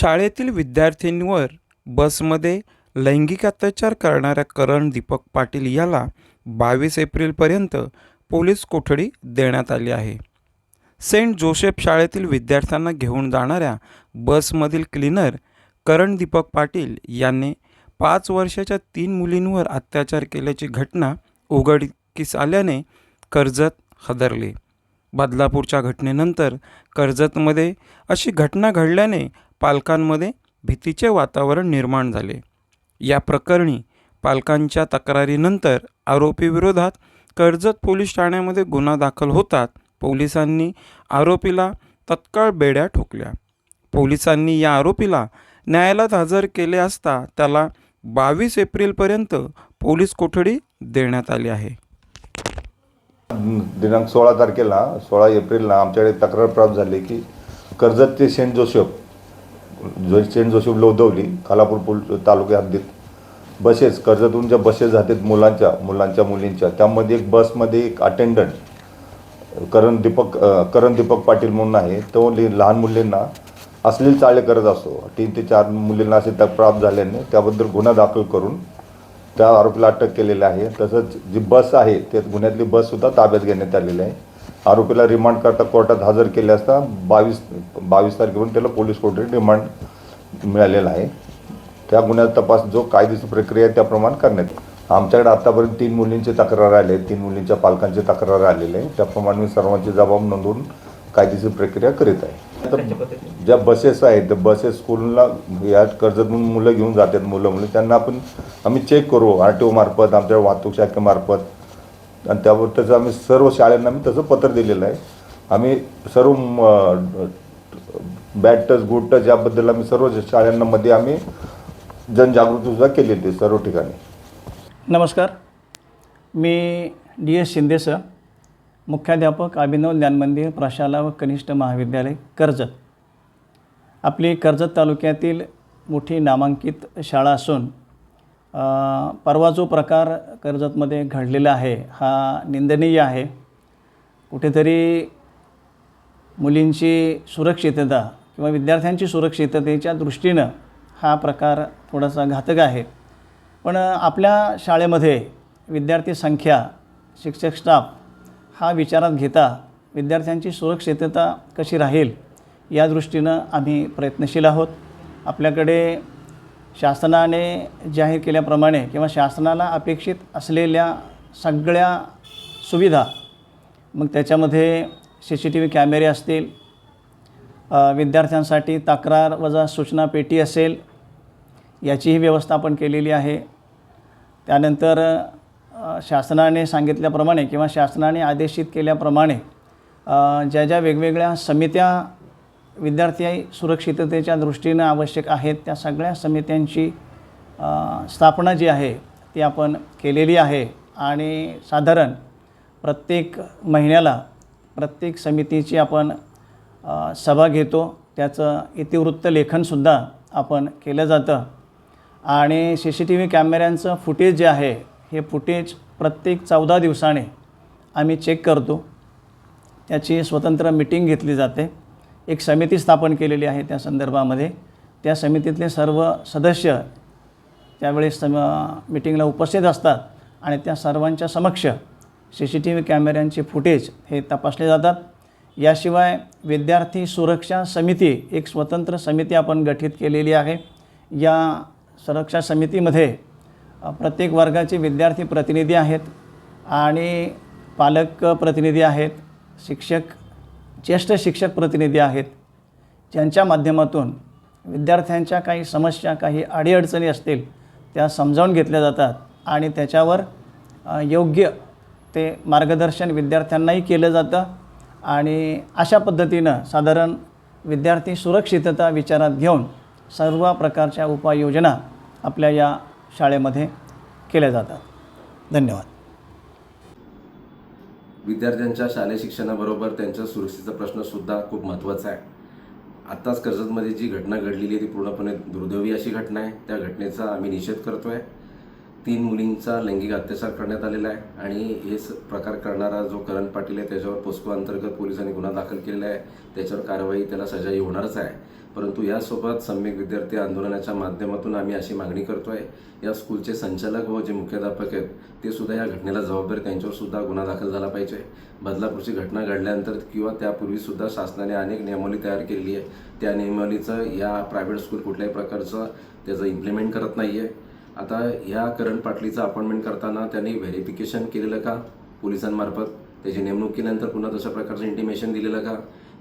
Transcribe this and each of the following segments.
शाळेतील विद्यार्थ्यांवर बसमध्ये लैंगिक अत्याचार करणाऱ्या करण दीपक पाटील याला बावीस एप्रिलपर्यंत पोलीस कोठडी देण्यात आली आहे. सेंट जोसेफ शाळेतील विद्यार्थ्यांना घेऊन जाणाऱ्या बसमधील क्लीनर करण दीपक पाटील यांनी पाच वर्षाच्या तीन मुलींवर अत्याचार केल्याची घटना उघडकीस आल्याने कर्जत हदरले. बदलापूरच्या घटनेनंतर कर्जतमध्ये अशी घटना घडल्याने पालकांमध्ये भीतीचे वातावरण निर्माण झाले. या प्रकरणी पालकांच्या तक्रारीनंतर आरोपीविरोधात कर्जत पोलीस ठाण्यामध्ये गुन्हा दाखल होतात पोलिसांनी आरोपीला तत्काळ बेड्या ठोकल्या. पोलिसांनी या आरोपीला न्यायालयात हजर केले असता त्याला बावीस एप्रिलपर्यंत पोलीस कोठडी देण्यात आली आहे. दिनांक सोळा तारखेला सोळा एप्रिलला आमच्याकडे तक्रार प्राप्त झाली की कर्जत ते सेंट जोसेफ जो सेंट जोसेफ लोधवली खालापूर पुल तालुक्या हद्दीत बसेस कर्जतून ज्या बसेस जातात मुलांच्या मुलांच्या मुलींच्या त्यामध्ये एक बसमध्ये एक अटेंडंट करण दीपक करण दीपक पाटील म्हणून आहे तो लि- लहान मुलींना अश्लील चाळे करत असतो. तीन ते चार मुलींना असे तक प्राप्त झाल्याने त्याबद्दल गुन्हा दाखल करून त्या आरोपीला अटक केलेली आहे. तसंच जी बस आहे त्या गुन्ह्यातली बससुद्धा ताब्यात घेण्यात आलेली आहे. आरोपीला रिमांड करता कोर्टात हजर केले असता बावीस बावीस तारखेपर्यंत त्याला पोलीस कोर्टात रिमांड मिळालेला आहे. त्या गुन्ह्याचा तपास जो कायदेशीर प्रक्रिया आहे त्याप्रमाणे करण्यात. आमच्याकडे आतापर्यंत तीन मुलींचे तक्रार आले तीन मुलींच्या पालकांचे तक्रार आलेले आहे. त्याप्रमाणे मी सर्वांचे जबाब नोंदवून कायदेशीर प्रक्रिया करीत आहे. तर ज्या बसेस आहेत त्या बसेस स्कूलला या कर्जतून मुलं घेऊन जातात मुलं मुलं. त्यांना आपण आम्ही चेक करू. आर टी ओ मार्फत आमच्या वाहतूक शाखेमार्फत. आणि त्यावर त्याचं आम्ही सर्व शाळांना आम्ही तसं पत्र दिलेलं आहे. आम्ही सर्व बॅड टच गुड टच याबद्दल आम्ही सर्व शाळांना मध्ये आम्ही जनजागृतीसुद्धा केलेली आहे सर्व ठिकाणी. नमस्कार. मी डी एस शिंदे सर मुख्याध्यापक अभिनव ज्ञानमंदिर प्रशाला व कनिष्ठ महाविद्यालय कर्जत. आपली कर्जत तालुक्यातील मोठी नामांकित शाळा असून परवा जो प्रकार कर्जतमध्ये घडलेला आहे हा निंदनीय आहे. कुठेतरी मुलींची सुरक्षितता किंवा विद्यार्थ्यांची सुरक्षिततेच्या दृष्टीनं हा प्रकार थोडासा घातक आहे. पण आपल्या शाळेमध्ये विद्यार्थी संख्या शिक्षक स्टाफ हा विचारात घेता विद्यार्थ्यांची सुरक्षितता कशी राहील या दृष्टीनं आम्ही प्रयत्नशील आहोत. आपल्याकडे शासनाने जाहीर केल्याप्रमाणे किंवा शासनाला अपेक्षित असलेल्या सगळ्या सुविधा मग त्याच्यामध्ये सी सी टी व्ही कॅमेरे असतील विद्यार्थ्यांसाठी तक्रार वजा सूचना पेटी असेल याचीही व्यवस्था आपण केलेली आहे. त्यानंतर शासनाने सांगितल्याप्रमाणे किंवा शासनाने आदेशित केल्याप्रमाणे ज्या ज्या वेगवेगळ्या समित्या विद्यार्थी सुरक्षिततेच्या दृष्टीनं आवश्यक आहेत. त्या सगळ्या समित्यांची स्थापना जी आहे ती आपण केलेली आहे. आणि साधारण प्रत्येक महिन्याला प्रत्येक समितीची आपण सभा घेतो. त्याचं इतिवृत्त लेखनसुद्धा आपण केलं जातं. आणि सी सी टी व्ही कॅमेऱ्यांचं फुटेज जे आहे हे फुटेज प्रत्येक चौदा दिवसाने आम्ही चेक करतो. त्याची स्वतंत्र मिटिंग घेतली जाते. एक समिती स्थापन केलेली आहे त्या संदर्भामध्ये. त्या समितीतले सर्व सदस्य त्यावेळेस सम मिटिंगला उपस्थित असतात आणि त्या सर्वांच्या समक्ष सी सी टी व्ही कॅमेऱ्यांचे फुटेज हे तपासले जातात. याशिवाय विद्यार्थी सुरक्षा समिती एक स्वतंत्र समिती आपण गठीत केलेली आहे. या सुरक्षा समितीमध्ये प्रत्येक वर्गाचे विद्यार्थी प्रतिनिधी आहेत आणि पालक प्रतिनिधी आहेत शिक्षक ज्येष्ठ शिक्षक प्रतिनिधी आहेत. ज्यांच्या माध्यमातून विद्यार्थ्यांच्या काही समस्या काही अडीअडचणी असतील त्या समजावून घेतल्या जातात आणि त्याच्यावर योग्य ते मार्गदर्शन विद्यार्थ्यांनाही केलं जातं आणि अशा पद्धतीनं साधारण विद्यार्थी सुरक्षितता विचारात घेऊन सर्व प्रकारच्या उपाययोजना आपल्या या शाळेमध्ये केल्या जातात. धन्यवाद. विद्यार्थ्यांच्या शालेय शिक्षणाबरोबर त्यांच्या सुरक्षेचा प्रश्नसुद्धा खूप महत्त्वाचा आहे. आत्ताच कर्जतमध्ये जी घटना घडलेली आहे ती पूर्णपणे दुर्दैवी अशी घटना आहे. त्या घटनेचा आम्ही निषेध करतो आहे तीन मुलींचा लैंगिक अत्याचार करण्यात आलेला आहे आणि हे स- प्रकार करणारा जो करण पाटील आहे त्याच्यावर पोस्को अंतर्गत पोलिसांनी गुन्हा दाखल केलेला आहे. त्याच्यावर कारवाई त्याला सजाई होणारच आहे. परंतु यासोबत सम्यक विद्यार्थी आंदोलनाच्या माध्यमातून आम्ही अशी मागणी करतो आहे या स्कूलचे संचालक व जे मुख्याध्यापक आहेत ते सुद्धा या घटनेला जबाबदार त्यांच्यावर सुद्धा गुन्हा दाखल झाला पाहिजे. बदलापूरची घटना घडल्यानंतर किंवा त्यापूर्वी सुद्धा शासनाने अनेक नियमावली तयार केलेली आहे. त्या नियमावलीचं या प्रायव्हेट स्कूल कुठल्याही प्रकारचं त्याचं इम्प्लिमेंट करत नाही आहे आता या करण पाटलीचं अपॉइंटमेंट करताना त्यांनी व्हेरिफिकेशन केलेलं का? पोलिसांमार्फत. त्याची नेमणूक केल्यानंतर पुन्हा तशा प्रकारचं इंटिमेशन दिलेलं का?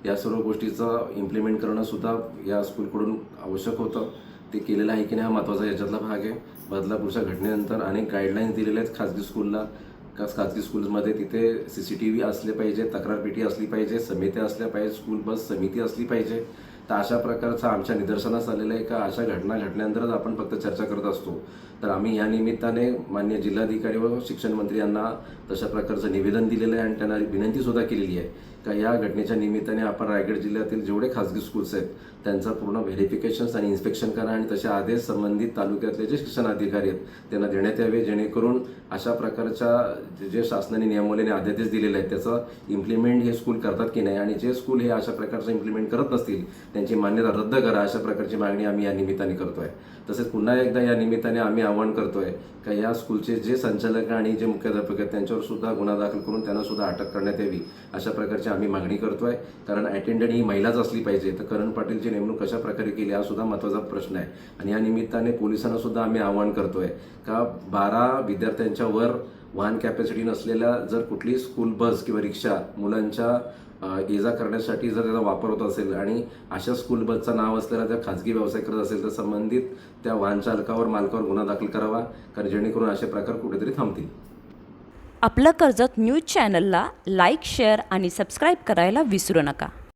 या सर्व गोष्टीचं इम्प्लिमेंट करणंसुद्धा या स्कूलकडून आवश्यक होतं. ते केलेलं आहे की नाही हा महत्त्वाचा याच्यातला भाग आहे. बदलापूरच्या घटनेनंतर अनेक गाईडलाईन्स दिलेल्या आहेत खाजगी स्कूलला का खाजगी स्कूल्समध्ये तिथे सी सी टी व्ही असले पाहिजे तक्रार पेटी असली पाहिजे समित्या असल्या पाहिजे स्कूल बस समिती असली पाहिजे. तर अशा प्रकारचं आमच्या निदर्शनास आलेलं आहे का? अशा घटना घडल्यानंतरच आपण फक्त चर्चा करत असतो. तर आम्ही या निमित्ताने मान्य जिल्हाधिकारी व शिक्षण मंत्री यांना तशा प्रकारचं निवेदन दिलेलं आहे आणि त्यांना विनंतीसुद्धा केलेली आहे. का या घटनेच्या निमित्ताने आपण रायगड जिल्ह्यातील जेवढे खाजगी स्कूल्स आहेत त्यांचं पूर्ण व्हेरिफिकेशन्स आणि इन्स्पेक्शन करा आणि तसे आदेश संबंधित तालुक्यातले जे शिक्षण अधिकारी आहेत त्यांना देण्यात यावे जेणेकरून अशा प्रकारच्या जे- जे शासनाने नियमावलीने आदेश दिलेले आहेत त्याचं इम्प्लिमेंट हे स्कूल करतात की नाही आणि जे स्कूल हे अशा प्रकारचं इम्प्लिमेंट करत नसतील त्यांची मान्यता रद्द करा अशा प्रकारची मागणी आम्ही या निमित्ताने करतोय. तसेच पुन्हा एकदा या निमित्ताने आम्ही आवाहन करतोय का या स्कूलचे जे संचालक आणि जे मुख्याध्यापक आहेत त्यांच्यावर सुद्धा गुन्हा दाखल करून त्यांना सुद्धा अटक करण्यात यावी अशा प्रकारची आम्ही मागणी करतोय. कारण अटेंडंट ही महिलाच असली पाहिजे. तर करण पाटील पक्षाची नेमणूक कशा प्रकारे केली हा सुद्धा महत्त्वाचा प्रश्न आहे. आणि या निमित्ताने पोलिसांना सुद्धा आम्ही आवाहन करतोय का बारा विद्यार्थ्यांच्या वर वाहन कॅपॅसिटी नसलेल्या जर कुठली स्कूल बस किंवा रिक्षा मुलांच्या ये जा करण्यासाठी जर त्याचा वापर होत असेल आणि अशा स्कूल बसचं नाव असलेला त्या खाजगी व्यवसाय करत असेल तर संबंधित त्या वाहन चालकावर मालकावर गुन्हा दाखल करावा कारण जेणेकरून असे प्रकार कुठेतरी थांबतील. आपलं कर्जत न्यूज चॅनलला लाईक शेअर आणि सबस्क्राईब करायला विसरू नका.